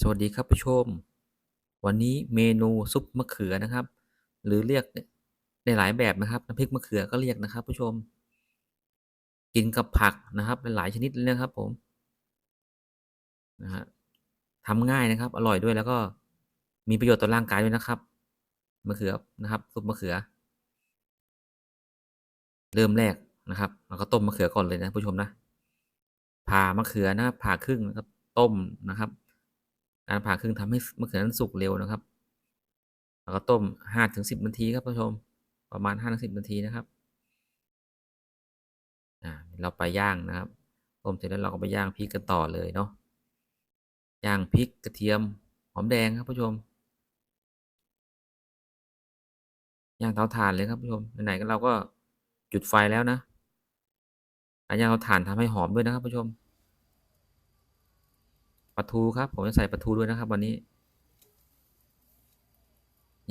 สวัสดีครับผู้ชม วันนี้เมนูซุปมะเขือนะครับ หรือเรียกในหลายแบบนะครับน้ำพริกมะเขือก็เรียกนะครับ ผู้ชม กินกับผักนะครับหลายชนิดเลยนะครับ ผมนะฮะทำง่ายนะครับ อร่อยด้วยแล้วก็มีประโยชน์ต่อร่างกายด้วยนะครับมะเขือนะครับ ซุปมะเขือ เริ่มแรกนะครับเราก็ต้มมะเขือก่อนเลยนะผู้ชมนะผ่ามะเขือนะผ่าครึ่งนะครับ ต้มนะครับ การผ่าครึ่งทำให้มะเขือนั้นสุกเร็วนะครับ แล้วก็ต้มห้าถึงสิบนาทีครับผู้ชม ประมาณห้าถึงสิบนาทีนะครับเราไปย่างนะครับ ต้มเสร็จแล้วเราก็ไปย่างพริกกันต่อเลยเนาะ ย่างพริกกระเทียมหอมแดงครับผู้ชม ย่างเตาถ่านเลยครับผู้ชม ไหนๆก็เราก็จุดไฟแล้วนะการย่างเตาถ่านทำให้หอมด้วยนะครับผู้ชม ปลาทูครับ ผมจะใส่ปลาทูด้วยนะครับ วันนี้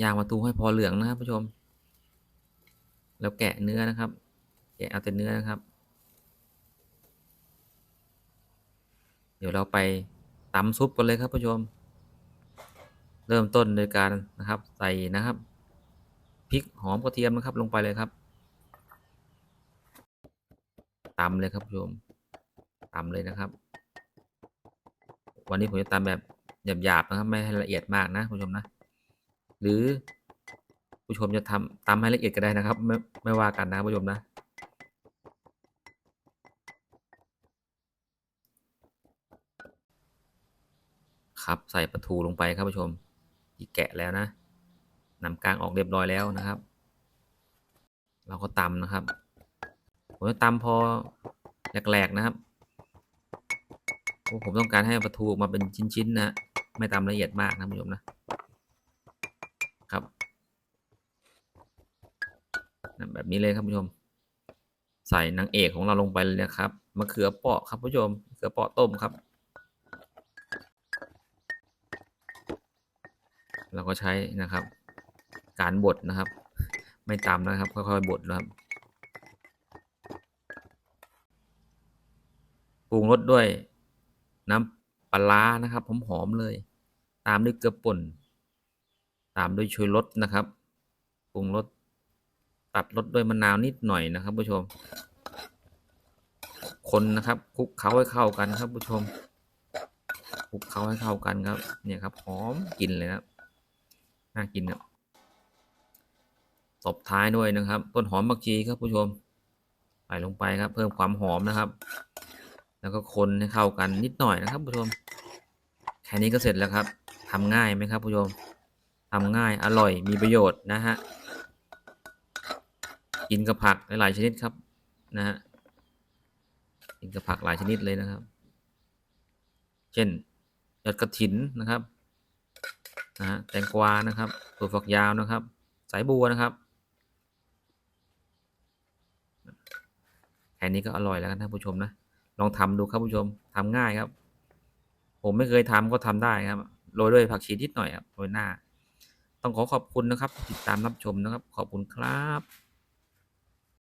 ยางปลาทูให้พอเหลืองนะครับผู้ชม แล้วแกะเนื้อนะครับ แกะเอาแต่เนื้อนะครับ เดี๋ยวเราไปตำซุปกันเลยครับผู้ชม เริ่มต้นโดยการนะครับ ใส่นะครับพริกหอมกระเทียมนะครับ ลงไปเลยครับตำเลยครับผู้ชมตำเลยนะครับ วันนี้ผมจะตำแบบหยาบๆนะครับไม่ให้ละเอียดมากนะผู้ชมนะ หรือผู้ชมจะทำตำให้ละเอียดก็ได้นะครับ ไม่ไม่ว่ากันนะผู้ชมนะครับ ใส่ปลาทูลงไปครับผู้ชมที่แกะแล้วนะนำกลางออกเรียบร้อยแล้วนะครับ เราก็ตำนะครับผมจะตำพอแหลกๆนะครับ ผมต้องการให้ปลาทูออกมาเป็นชิ้นๆนะไม่ตำละเอียดมากนะผู้ชมนะครับแบบนี้เลยครับผู้ชม ใส่นางเอกของเราลงไปเลยนะครับมะเขือเปาะครับผู้ชมมะเขือเปาะต้มครับ เราก็ใช้นะครับ การบดนะครับ ไม่ตำนะครับค่อยๆบดนะครับปรุงรสด้วย น้ำปลานะครับหอมๆเลย ตามด้วยเกลือป่น ตามด้วยชูรสนะครับปรุงรสตัดรสด้วยมะนาวนิดหน่อยนะครับผู้ชม คนนะครับคลุกเคล้าให้เข้ากันครับผู้ชมคลุกเคล้าให้เข้ากันครับ เนี่ยครับหอมกลิ่นเลยนะน่ากินครับตบท้ายด้วยนะครับ ต้นหอมบักชีครับผู้ชมใส่ลงไปครับ เพิ่มความหอมนะครับ แล้วก็คนให้เข้ากันนิดหน่อยนะครับผู้ชมแค่นี้ก็เสร็จแล้วครับทำง่ายไหมครับผู้ชมทำง่ายอร่อยมีประโยชน์นะฮะกินกับผักหลายชนิดครับนะฮะกินกับผักหลายชนิดเลยนะครับ เช่นยอดกระถินนะครับนะฮะแตงกวานะครับตัวฝักยาวนะครับ สายบัวนะครับแค่นี้ก็อร่อยแล้วกันท่านผู้ชมนะ ลองทำดูครับผู้ชมทำง่ายครับ ผมไม่เคยทำก็ทำได้ครับโรยด้วยผักชีนิดหน่อยครับโรยหน้า ต้องขอขอบคุณนะครับติดตามรับชมนะครับ ขอบคุณครับ